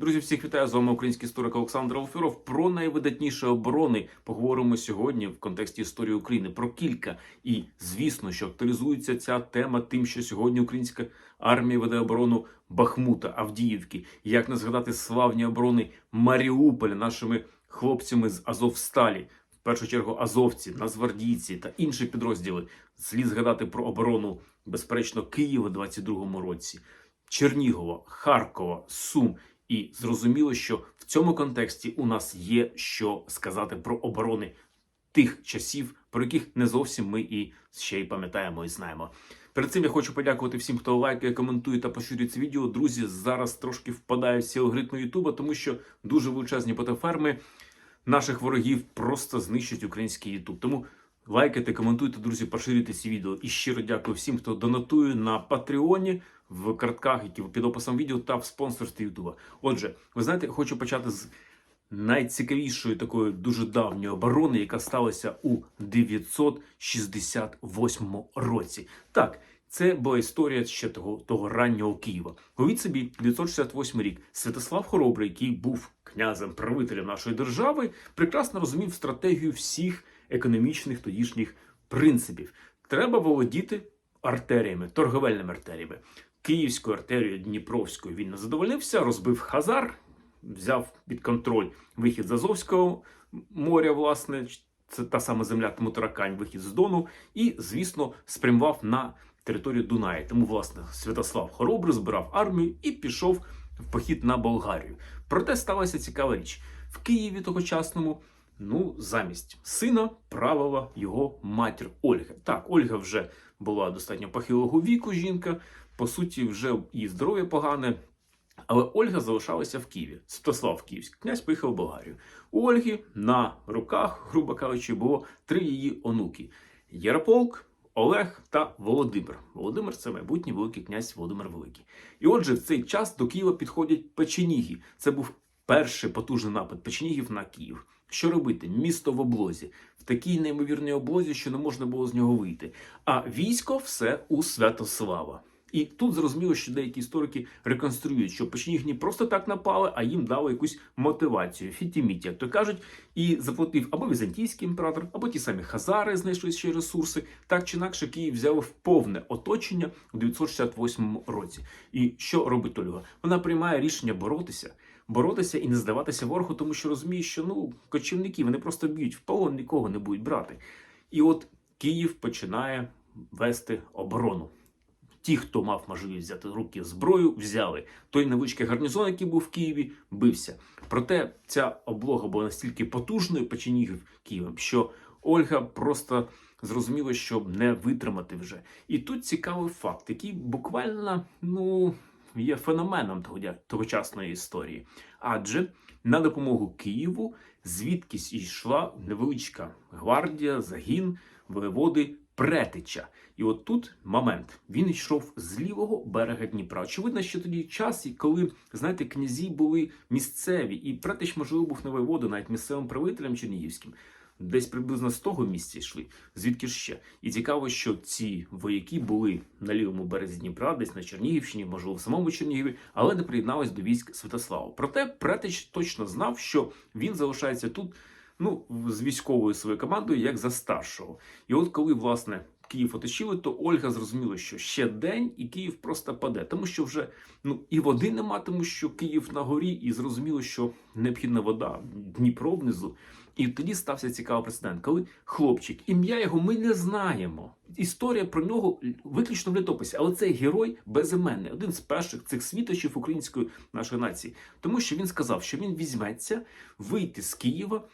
Друзі, всіх вітаю з вами український історик Олександр Алферов. Про найвидатніші оборони поговоримо сьогодні в контексті історії України. Про кілька і звісно, що актуалізується ця тема тим, що сьогодні українська армія веде оборону Бахмута, Авдіївки. Як не згадати славні оборони Маріуполя нашими хлопцями з Азовсталі. В першу чергу азовці, нацгвардійці та інші підрозділи. Слід згадати про оборону, безперечно, Києва в 22-му році, Чернігова, Харкова, Сум. І зрозуміло, що в цьому контексті у нас є що сказати про оборони тих часів, про яких не зовсім ми і ще й пам'ятаємо і знаємо. Перед цим я хочу подякувати всім, хто лайкає, коментує та поширює це відео. Друзі, зараз трошки впадають всі алгоритми Ютуба, тому що дуже величезні ботаферми наших ворогів просто знищують український Ютуб. Тому лайкайте, коментуйте, друзі, поширюйте ці відео. І щиро дякую всім, хто донатує на Патреоні в картках, які під описом відео та в спонсорстві Ютуба. Отже, ви знаєте, хочу почати з найцікавішої такої дуже давньої оборони, яка сталася у 968 році. Так. Це була історія ще того, того раннього Києва. Уявіть собі, 968 рік. Святослав Хоробрий, який був князем, правителем нашої держави, прекрасно розумів стратегію всіх економічних тодішніх принципів. Треба володіти артеріями, торговельними артеріями. Київською артерією Дніпровською він не задовольнився, розбив Хазар, взяв під контроль вихід з Азовського моря, власне, це та сама земля Тмутаракань, вихід з Дону, і, звісно, спрямував на територію Дунаї. Тому, власне, Святослав Хоробрий збирав армію і пішов в похід на Болгарію. Проте сталася цікава річ в Києві тогочасному. Ну, замість сина правила його матір Ольга. Так, Ольга вже була достатньо похилого віку. Жінка, по суті, вже і здоров'я погане. Але Ольга залишалася в Києві. Святослав Київський князь поїхав в Болгарію. У Ольги на руках, грубо кажучи, було три її онуки: Ярополк, Олег та Володимир. Володимир це майбутній великий князь Володимир Великий. І отже, в цей час до Києва підходять печеніги. Це був перший потужний напад печенігів на Київ. Що робити? Місто в облозі, в такій неймовірній облозі, що не можна було з нього вийти. А військо все у Святослава. І тут зрозуміло, що деякі історики реконструюють, що печеніги не просто так напали, а їм дали якусь мотивацію, фітіміті, як то кажуть, і заплатив або візантійський імператор, або ті самі хазари знайшли ще ресурси. Так чи інакше, Київ взяв в повне оточення у 968 році. І що робить Ольга? Вона приймає рішення боротися. Боротися і не здаватися ворогу, тому що розуміє, що ну кочівники вони просто б'ють в полон, нікого не будуть брати. І от Київ починає вести оборону. Ті, хто мав можливість взяти в руки зброю, взяли. Той невеличкий гарнізон, який був в Києві, бився. Проте ця облога була настільки потужною печенігів Києвом, що Ольга просто зрозуміла, що не витримати вже. І тут цікавий факт, який буквально ну є феноменом тогочасної історії. Адже на допомогу Києву звідкись йшла невеличка гвардія, загін воєводи Претича. І от тут момент. Він йшов з лівого берега Дніпра. Очевидно, що тоді час, коли, знаєте, князі були місцеві, і Претич, можливо, був не воєвода, навіть місцевим правителем Чернігівським. Десь приблизно з того місця йшли, звідки ж ще. І цікаво, що ці вояки були на лівому березі Дніпра, десь на Чернігівщині, можливо, в самому Чернігові, але не приєднались до військ Святослава. Проте Претич точно знав, що він залишається тут ну, з військовою своєю командою, як за старшого. І от коли, власне, Київ оточили, то Ольга зрозуміла, що ще день, і Київ просто паде, тому що вже ну і води нема, тому що Київ на горі, і зрозуміло, що необхідна вода, Дніпро внизу. І тоді стався цікавий прецедент, коли хлопчик, ім'я його ми не знаємо. Історія про нього виключно в літописі, але це герой безіменний, один з перших цих світочів української нашої нації, тому що він сказав, що він візьметься вийти з Києва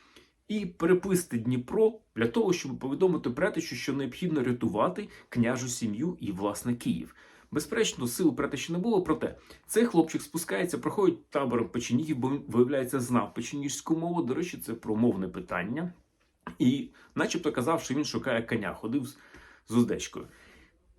і переписати Дніпро для того, щоб повідомити Претичу, що необхідно рятувати княжу сім'ю і власне Київ. Безперечно, сил Претича не було, проте цей хлопчик спускається, проходить табором печенігів, бо він, виявляється, знав печеніжську мову. До речі, це про мовне питання. І, начебто, казав, що він шукає коня, ходив з, уздечкою.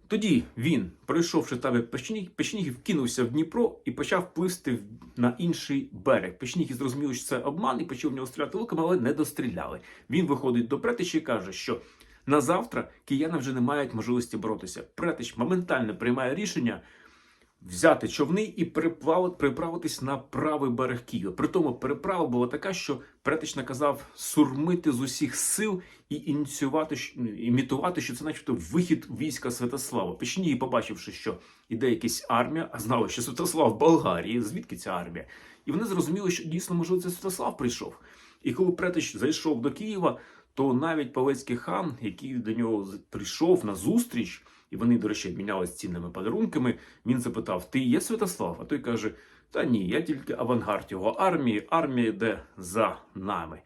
Тоді він, пройшовши табір печенігів, кинувся в Дніпро і почав пливти на інший берег. Печеніги зрозуміли, що це обман, і почав в нього стріляти луками, але не достріляли. Він виходить до Претича і каже, що на завтра кияни вже не мають можливості боротися. Претич моментально приймає рішення взяти човни і переправитись на правий берег Києва. Притому переправа була така, що Претич наказав сурмити з усіх сил і ініціювати імітувати, що це, начебто, вихід війська Святослава. Печні, побачивши, що іде якась армія, а знали, що Святослав в Болгарії, звідки ця армія? І вони зрозуміли, що дійсно можливо це Святослав прийшов. І коли Претич зайшов до Києва, то навіть Палецький хан, який до нього прийшов на зустріч, і вони, до речі, обмінялися цінними подарунками. Він запитав: Ти є Святослав? А той каже: Та ні, я тільки авангард його армії. Армія йде за нами.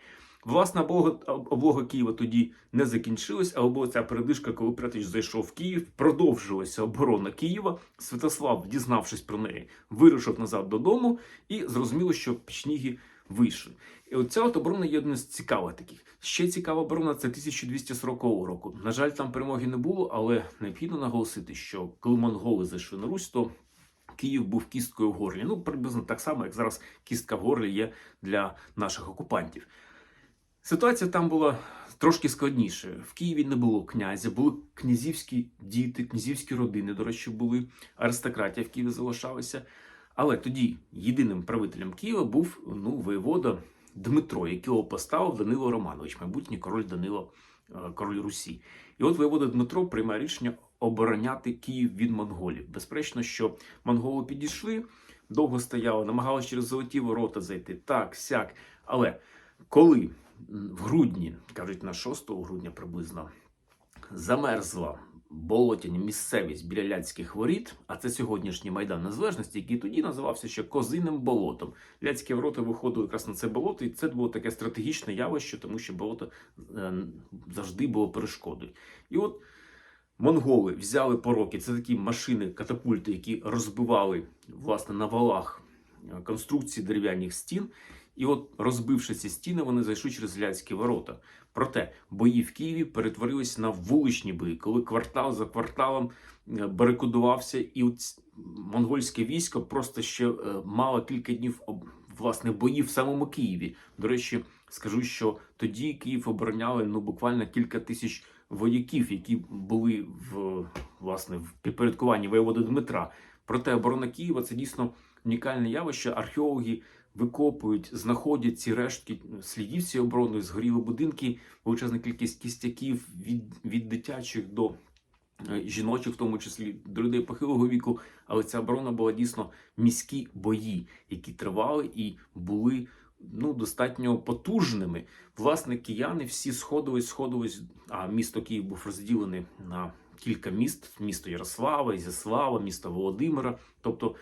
Власне, облога, Києва тоді не закінчилась, була ця передишка, коли Претич зайшов в Київ, продовжилася оборона Києва. Святослав, дізнавшись про неї, вирушив назад додому і зрозуміло, що печніги вийшли. І оця от оборона є одна з цікавих таких. Ще цікава оборона це 1240 року. На жаль, там перемоги не було, але необхідно наголосити, що коли монголи зайшли на Русь, то Київ був кісткою в горлі. Ну, приблизно так само, як зараз кістка в горлі є для наших окупантів. Ситуація там була трошки складніше. В Києві не було князя, були князівські діти, князівські родини, до речі, були аристократія в Києві залишалася. Але тоді єдиним правителем Києва був ну, воєвода Дмитро, якого поставив Данило Романович, майбутній король Данило, е, король Русі. І от воєвода Дмитро приймає рішення обороняти Київ від монголів. Безперечно, що монголи підійшли, довго стояли, намагалися через золоті ворота зайти, так, сяк. Але коли в грудні, кажуть, на 6 грудня приблизно, замерзла болотяні місцевість біля Ляцьких воріт, а це сьогоднішній майдан незалежності, який тоді називався ще Козиним болотом. Ляцькі ворота виходили якраз на це болото, і це було таке стратегічне явище, тому що болото е, завжди було перешкодою. І от монголи взяли пороки. Це такі машини, катапульти, які розбивали власне на валах е, конструкції дерев'яних стін. І от, розбивши ці стіни, вони зайшли через Ляцькі ворота. Проте бої в Києві перетворились на вуличні бої, коли квартал за кварталом е, барикадувався, і монгольське військо просто ще е, мало кілька днів власне боїв в самому Києві. До речі, скажу, що тоді Київ обороняли ну буквально кілька тисяч вояків, які були в власне в підпорядкуванні воєводи Дмитра. Проте оборона Києва це дійсно унікальне явище. Археологи викопують, знаходять ці рештки слідів цієї оборони, згоріли будинки, величезна кількість кістяків від, від дитячих до е, жіночих, в тому числі до людей похилого віку. Але ця оборона була дійсно міські бої, які тривали і були ну, достатньо потужними. Власне, кияни всі сходились, сходились, а місто Київ був розділений на кілька міст: місто Ярослава, Ізяслава, місто Володимира. Тобто,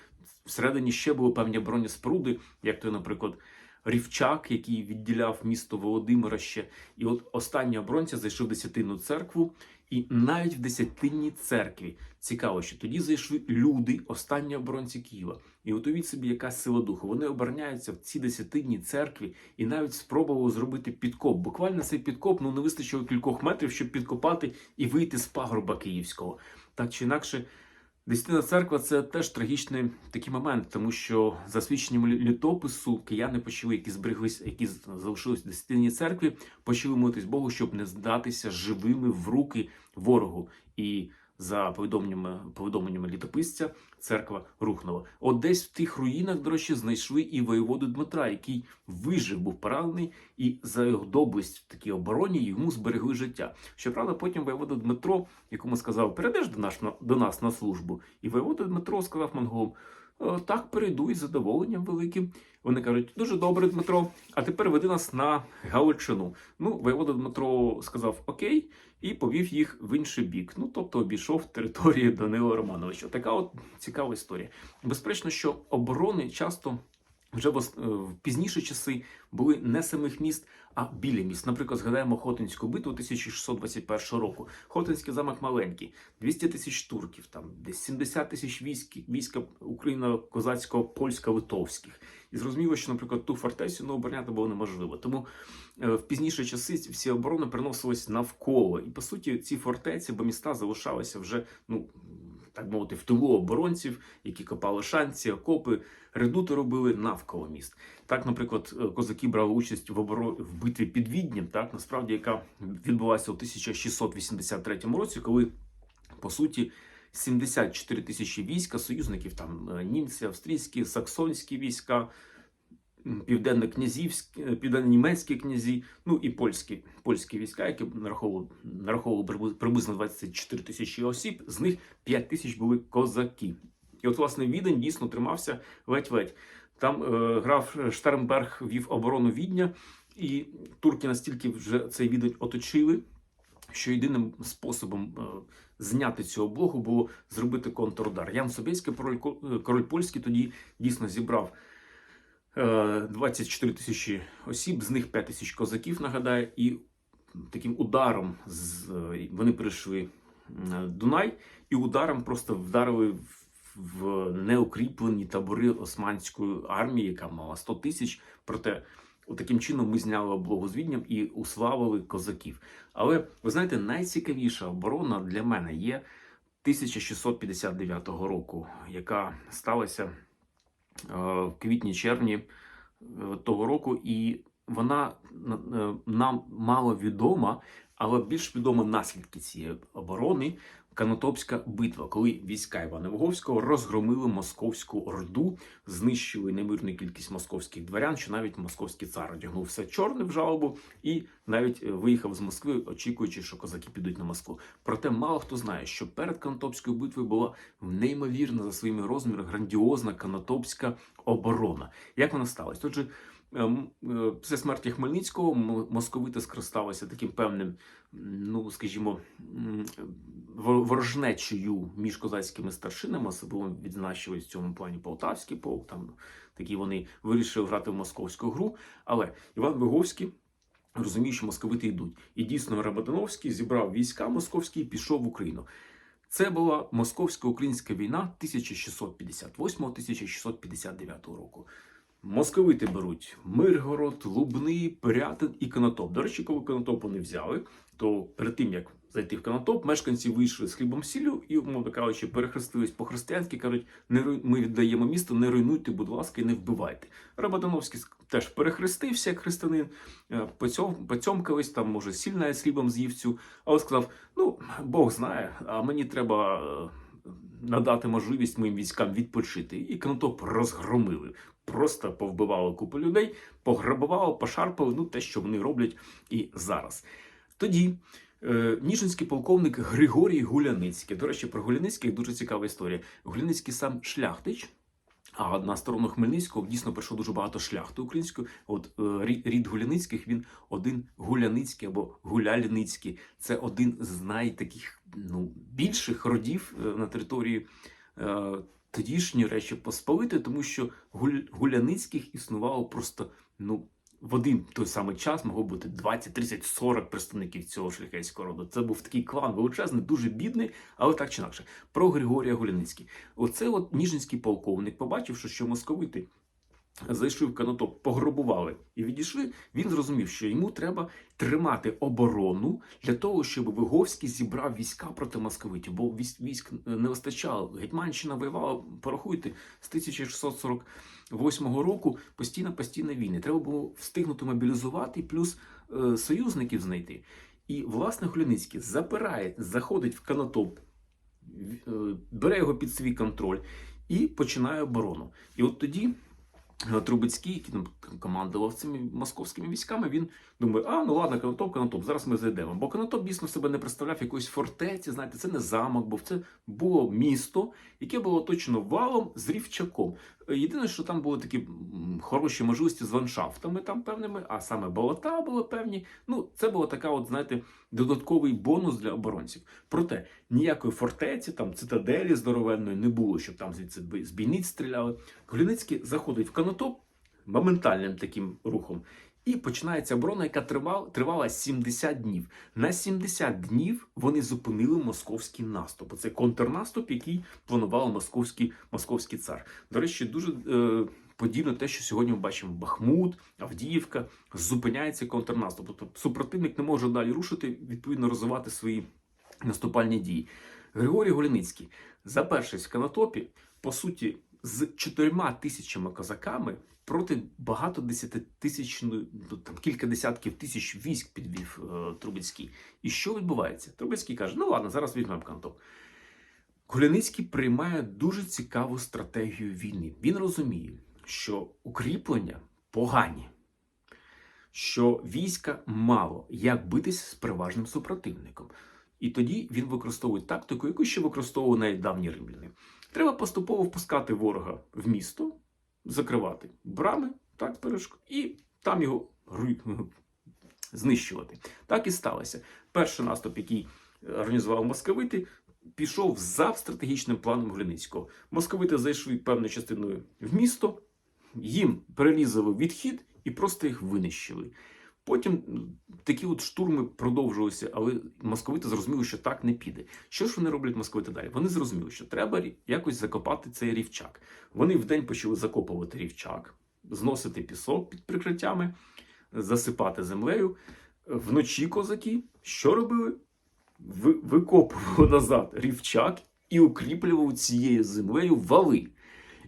всередині ще були певні оборонні споруди, як то, наприклад, Рівчак, який відділяв місто Володимира ще. І от останні оборонці зайшли в десятинну церкву, і навіть в десятинній церкві цікаво, що тоді зайшли люди, останні оборонці Києва. І от уявіть собі, яка сила духу. Вони обороняються в цій десятинній церкві і навіть спробували зробити підкоп. Буквально цей підкоп ну не вистачило кількох метрів, щоб підкопати і вийти з пагорба київського. Так чи інакше. Десятина церква це теж трагічний такий момент, тому що за свідченням лі- літопису кияни почали, які збереглись, які залишились в десятині церкві, почали молитись Богу, щоб не здатися живими в руки ворогу. І за повідомленнями, повідомленнями літописця, церква рухнула. От десь в тих руїнах, до речі, знайшли і воєводу Дмитра, який вижив, був поранений, і за його доблесть в такій обороні йому зберегли життя. Щоправда, потім воєвода Дмитро, якому сказав, перейдеш до нас, на- до нас на службу. І воєвода Дмитро сказав монголам, «Е, так, перейду із задоволенням великим. Вони кажуть, дуже добре, Дмитро, а тепер веди нас на Галичину. Ну, воєвода Дмитро сказав окей, і повів їх в інший бік. Ну, тобто обійшов територію Данила Романовича. Така от цікава історія. Безперечно, що оборони часто вже е, в пізніші часи були не самих міст, а біля міст. Наприклад, згадаємо Хотинську битву 1621 року. Хотинський замок маленький, 200 тисяч турків, там десь 70 тисяч військ, війська Україна козацького, польська, литовських. І зрозуміло, що, наприклад, ту фортецю ну, обороняти було неможливо. Тому е, в пізніші часи всі оборони переносились навколо. І по суті, ці фортеці, бо міста залишалися вже, ну так мовити, в тилу оборонців, які копали шанці, окопи, редути робили навколо міст. Так, наприклад, е, козаки брали участь в оборо... в битві під Віднім, так насправді, яка відбулася у 1683 році, коли по суті 74 тисячі війська, союзників, там е, німці, австрійські, саксонські війська, південно-князівські, е, південно-німецькі князі, ну і польські, польські війська, які нараховували, нараховували приблизно 24 тисячі осіб, з них 5 тисяч були козаки. І от, власне, Відень дійсно тримався ледь-ледь. Там е, граф Штернберг вів оборону Відня, і турки настільки вже цей Відень оточили, що єдиним способом е, зняти цю облогу було зробити контрудар. Ян Собєський, король, е, король польський, тоді дійсно зібрав 24 тисячі осіб, з них 5 тисяч козаків, нагадаю, і таким ударом з, е, вони прийшли е, Дунай, і ударом просто вдарили в, неукріплені табори османської армії, яка мала 100 тисяч. Проте таким чином ми зняли облогу з Відням і уславили козаків. Але ви знаєте, найцікавіша оборона для мене є 1659 року, яка сталася е, в квітні-червні е, того року, і вона е, нам мало відома, але більш відомо наслідки цієї оборони. Канотопська битва, коли війська Івана Воговського розгромили московську орду, знищили немирну кількість московських дворян, що навіть московський цар одягнув все чорне в жалобу і навіть е, виїхав з Москви, очікуючи, що козаки підуть на Москву. Проте мало хто знає, що перед Канотопською битвою була неймовірна за своїми розмірами грандіозна Канотопська оборона. Як вона сталася? Отже, після смерті Хмельницького московити скористалися таким певним, ну скажімо, м, вор- ворожнечею між козацькими старшинами, особливо відзначились в цьому плані Полтавський полк. Там такі вони вирішили грати в московську гру. Але Іван Виговський розумів, що московити йдуть. І дійсно Рабатиновський зібрав війська московські і пішов в Україну. Це була московсько-українська війна 1668-1659 року. Московити беруть Миргород, Лубни, Пирятин і Конотоп. До речі, коли Конотоп вони взяли, то перед тим як зайти в Конотоп, мешканці вийшли з хлібом сіллю і, умовно кажучи, перехрестились по-християнськи, кажуть, не ми віддаємо місто, не руйнуйте, будь ласка, і не вбивайте. Рабатановський ск- теж перехрестився як християнин, е, поцьом- поцьомкались, там, може, сіль навіть з хлібом з'їв цю, але сказав: ну, Бог знає, а мені треба. е, Надати можливість моїм військам відпочити, і Конотоп розгромили. Просто повбивали купу людей, пограбували, пошарпали, ну те, що вони роблять і зараз. Тоді е, Ніжинський полковник Григорій Гуляницький. До речі, про Гуляницьких дуже цікава історія. Гуляницький сам шляхтич. А на сторону Хмельницького дійсно прийшло дуже багато шляхти української. От е, рід, Гуляницьких він один Гуляницький або Гуляляницький. Це один з найтаких ну, більших родів е, на території тодішньої речі Посполити, тому що Гуляницьких існувало просто ну, в один той самий час могло бути 20, 30, 40 представників цього шляхетського роду. Це був такий клан величезний, дуже бідний, але так чи інакше. Про Григорія Гуляницький. Оце от Ніжинський полковник, побачив, що московити зайшли в канотоп, пограбували і відійшли. Він зрозумів, що йому треба тримати оборону для того, щоб Виговський зібрав війська проти московитів, бо військ, не вистачало. Гетьманщина воювала, порахуйте, з 1648 року постійно постійно війни. Треба було встигнути мобілізувати, плюс е, союзників знайти. І власне Хмельницький запирає, заходить в канотоп, е, бере його під свій контроль і починає оборону. І от тоді Трубецький, який там командував цими московськими військами, він думає, а ну ладно, Конотоп, Конотоп, зараз ми зайдемо. Бо Конотоп дійсно себе не представляв якоїсь фортеці, знаєте, це не замок, був це було місто, яке було оточено валом з рівчаком. Єдине, що там були такі хороші можливості з ландшафтами там певними, а саме болота були певні. Ну, це була така, от знаєте, додатковий бонус для оборонців. Проте ніякої фортеці, там цитаделі здоровенної не було, щоб там звідси з бійниць стріляли. Гліницький заходить в канотоп моментальним таким рухом. І починається оборона, яка тривала, тривала 70 днів. На 70 днів вони зупинили московський наступ. Це контрнаступ, який планував московський, московський цар. До речі, дуже е, подібно те, що сьогодні ми бачимо Бахмут, Авдіївка, зупиняється контрнаступ. Тобто супротивник не може далі рушити, відповідно розвивати свої наступальні дії. Григорій Голіницький, запершись в Канатопі, по суті, з чотирма тисячами козаками проти багато десятитисячної, ну, там кілька десятків тисяч військ підвів е, Трубецький. І що відбувається? Трубецький каже: ну ладно, зараз візьмемо Канатоп. Хмельницький приймає дуже цікаву стратегію війни. Він розуміє, що укріплення погані, що війська мало, як битись з переважним супротивником. І тоді він використовує тактику, яку ще використовували навіть давні римляни. Треба поступово впускати ворога в місто, закривати брами, так, перешкод, і там його знищувати. Так і сталося. Перший наступ, який організував московити, пішов за стратегічним планом Глиницького. Московити зайшли певною частиною в місто, їм перелізали відхід і просто їх винищили. Потім такі от штурми продовжувалися, але московити зрозуміли, що так не піде. Що ж вони роблять московити далі? Вони зрозуміли, що треба якось закопати цей рівчак. Вони вдень почали закопувати рівчак, зносити пісок під прикриттями, засипати землею. Вночі козаки що робили? Ви- Викопували назад рівчак і укріплювали цією землею вали.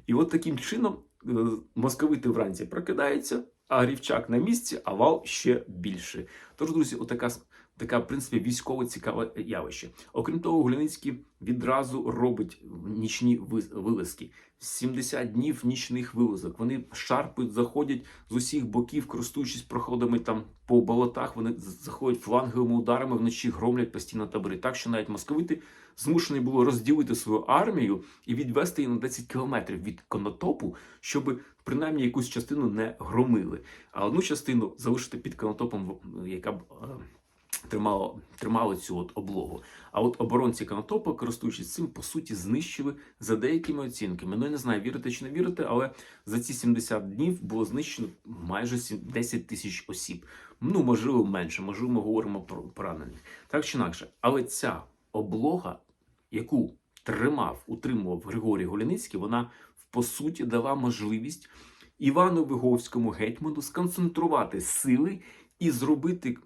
І от таким чином е, московити вранці прокидаються, а рівчак на місці, а вал ще більше. Тож, друзі, отака така, в принципі, військово цікаве явище. Окрім того, Гуляницький відразу робить нічні вилазки. 70 днів нічних вилазок. Вони шарпають, заходять з усіх боків, користуючись проходами там по болотах. Вони заходять фланговими ударами, вночі громлять постійно табори. Так що навіть московити змушені були розділити свою армію і відвести її на 10 кілометрів від конотопу, щоб принаймні якусь частину не громили, а одну частину залишити під конотопом, яка б тримала, тримала цю от облогу. А от оборонці конотопа, користуючись цим, по суті, знищили за деякими оцінками. Ну я не знаю, вірите чи не вірите, але за ці 70 днів було знищено майже сім- 10 тисяч осіб. Ну, можливо, менше, можливо, ми говоримо про поранених. Так чи інакше, але ця облога, яку тримав, утримував Григорій Голяницький, вона по суті дала можливість Івану Виговському гетьману сконцентрувати сили і зробити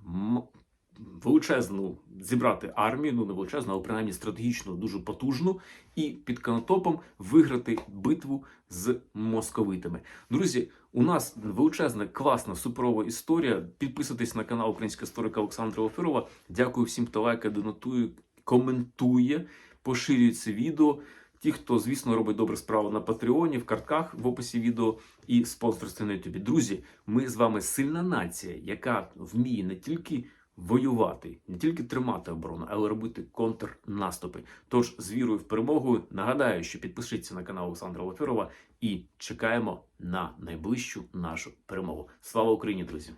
величезну зібрати армію, ну не величезну, але принаймні стратегічно дуже потужну, і під Конотопом виграти битву з московитами. Друзі, у нас величезна, класна, суперова історія. Підписуйтесь на канал Українського історика Олександра Офирова. Дякую всім, хто лайкає, донатує, коментує, поширює це відео. Ті, хто, звісно, робить добру справу на Патреоні, в картках в описі відео і спонсорстві на Ютубі. Друзі, ми з вами сильна нація, яка вміє не тільки воювати, не тільки тримати оборону, але робити контрнаступи. Тож з вірою в перемогу нагадаю, що підпишіться на канал Олександра Лафірова і чекаємо на найближчу нашу перемогу. Слава Україні, друзі!